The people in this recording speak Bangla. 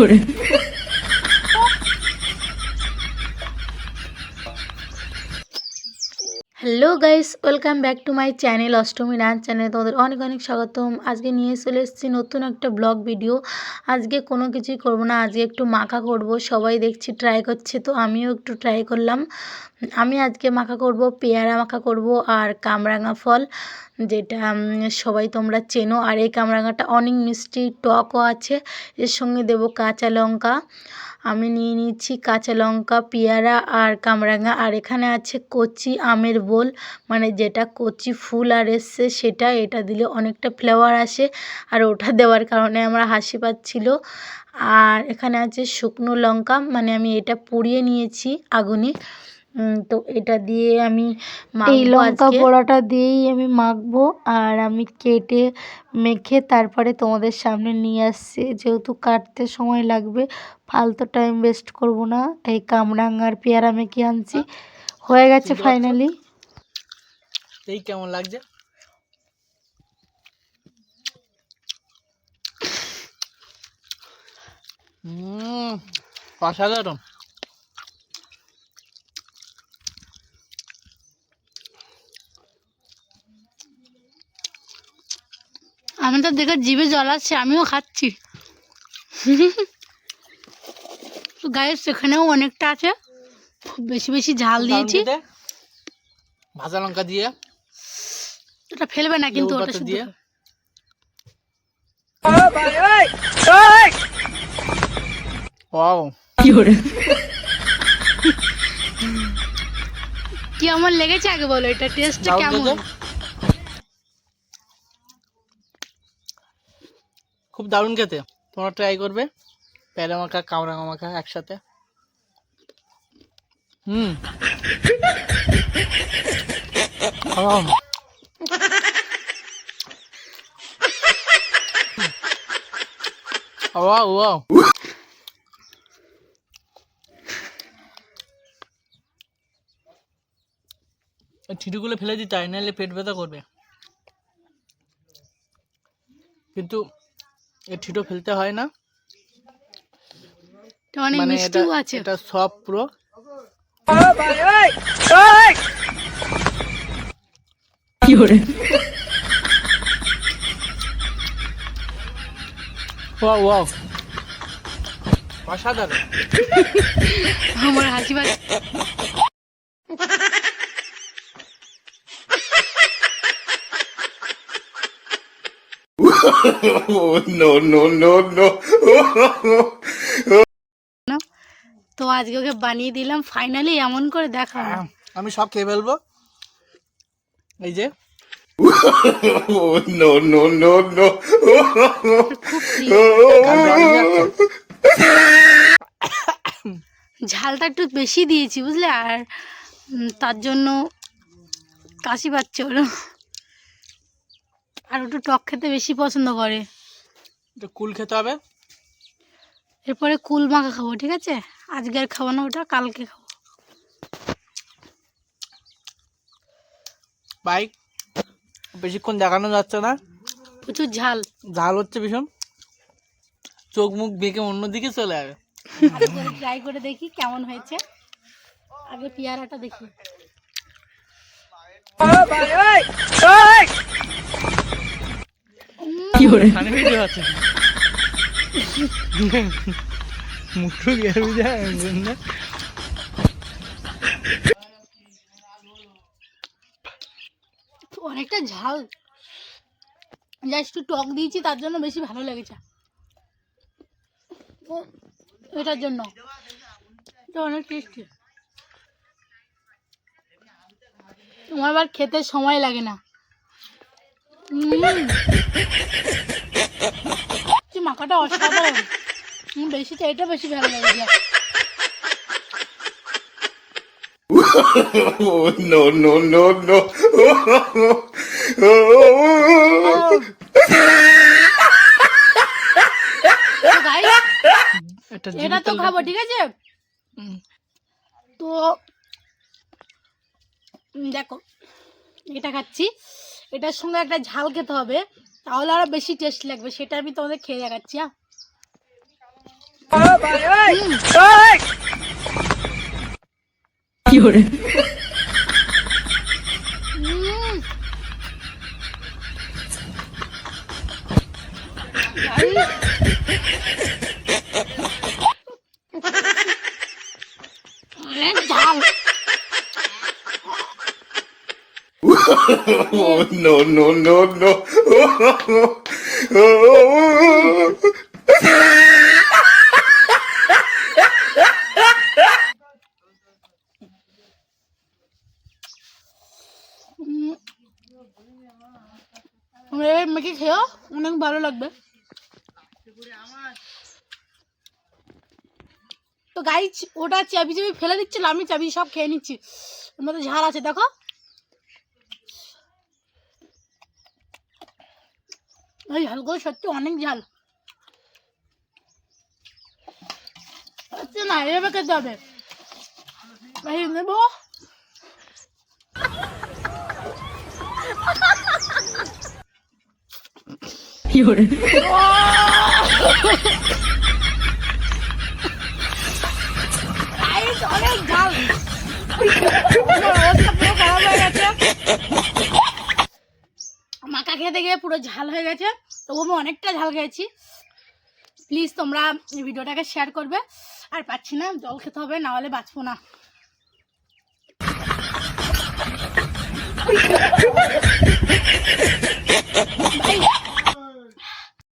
俺 hello guys welcome back to my channel Ashtami dance চ্যানেলে তোমাদের অনেক অনেক স্বাগতম। আজকে নিয়ে চলে এসেছি নতুন একটা ব্লগ ভিডিও আজকে কোনো কিছুই করব না, আজকে একটু মাখা করব। সবাই দেখছি ট্রাই করছে, তো আমিও একটু ট্রাই করলাম। আমি আজকে মাখা করব, পেয়ারা মাখা করব আর কামরাঙা ফল, যেটা সবাই তোমরা চেনো। আর এই কামরাঙাটা অনেক মিষ্টি, টকও আছে। এর সঙ্গে দেব কাঁচা লঙ্কা। আমি নিয়ে নিচ্ছি কাঁচা লঙ্কা, পেয়ারা আর কামরাঙা। আর এখানে আছে কচি আমের বোল মানে যেটা কচি ফুল আর এসছে সেটা। এটা দিলে অনেকটা ফ্লেভার আসে আর ওটা দেওয়ার কারণে আমার হাসি পাচ্ছিল। আর এখানে আছে শুকনো লঙ্কা মানে আমি এটা পুড়িয়ে নিয়েছি আগুনে। তো এটা দিয়ে আমি এই লঙ্কা। পোড়াটা দিয়েই আমি মাখবো আর আমি কেটে মেখে তারপরে তোমাদের সামনে নিয়ে আসছি। যেহেতু কাটতে সময় লাগবে ফালতু টাইম ওয়েস্ট করব না। এই কামরাঙ্গার পেয়ারা মেখে আনছি। হয়ে গেছে ফাইনালি এই কেমন লাগছে? অসাধারণ। আমি তো দেখে জিভে জল আসছে আমিও খাচ্ছি। গায়ে সেখানেও অনেকটা আছে। খুব বেশি বেশি ঝাল দিয়েছি। ভাজা লঙ্কা দিয়ে। ওটা ফেলবে না কিন্তু ওটা দিয়ে। ওয়াও কেমন লেগেছে আগে বলো এটা টেস্টটা দারুণ কেমন? খুব দারুণ খেতে। তোমরা ট্রাই করবে। প্যারা মাখা কামরাঙা মাখা একসাথে হুম। ওয়াও ওয়াও ঠিটুগুলো ফেলে দিতে হয়, নাহলে পেট ব্যথা করবে। কিন্তু এই ঠিটো ফেলতে হয় না। এটা অনেক মানে মিষ্টিও আছে। এটা সব পুরো। Wow wow. অসাধারণ। আমার হাসি পাচ্ছে। no no no no. তো আজকে ওকে বানিয়ে দিলাম ফাইনালি এমন করে দেখা আহ, আমি সব খেয়ে ফেলব। এই যে। ঝালটা একটু বেশি দিয়েছি বুঝলে? আর তার জন্য কাশি পাচ্ছে ওর আর একটু টক খেতে বেশি পছন্দ করে। কুল খেতে হবে? এরপরে কুল মাখা খাব ঠিক আছে? আজকে আর খাব না ওটা কালকে খাব। বাইক বেশিক্ষণ দেখানো যাচ্ছে না? প্রচুর ঝাল। ঝাল হচ্ছে ভীষণ। চোখ মুখ বেঁকে অন্যদিকে চলে যাবে। ট্রাই করে দেখি কেমন হয়েছে। আগে পেয়ারাটা দেখি। যায় অনেকটা ঝাল। যা একটু টক দিয়েছি তার জন্য বেশি ভালো লেগেছে। এটার জন্য। এটা অনেক টেস্টি তোমার আবার খেতে সময় লাগে না। মাখাটা অসাধারণ। বেশি তো এটা বেশি ভালো oh no no no no তো এটা এটা তো খাব ঠিক আছে? তো দেখো এটা খাচ্ছি। এটার সঙ্গে একটা ঝাল খেতে হবে তাহলে আরও বেশি টেস্ট লাগবে সেটা আমি তোমাদের খেয়ে দেখাচ্ছি হ্যাঁ Oh, no, no, no, no. মেখে খেও অনেক ভালো লাগবে। তো গাইজ ওটা চাবি চাবি ফেলে দিচ্ছিল আমি চাবি সব খেয়ে নিচ্ছি। মধ্যে ঝাল আছে দেখো। এই ঝালগুলো সত্যি অনেক ঝাল। না এভাবে খেতে হবে। নেব? অনেক ঝাল। খেতে গিয়ে পুরো ঝাল হয়ে গেছে। তবু আমি অনেকটা ঝাল খেয়েছি। প্লিজ তোমরা ভিডিওটাকে শেয়ার করবে। আর পাচ্ছি না জল খেতে হবে না হলে বাঁচবো না। ভাই,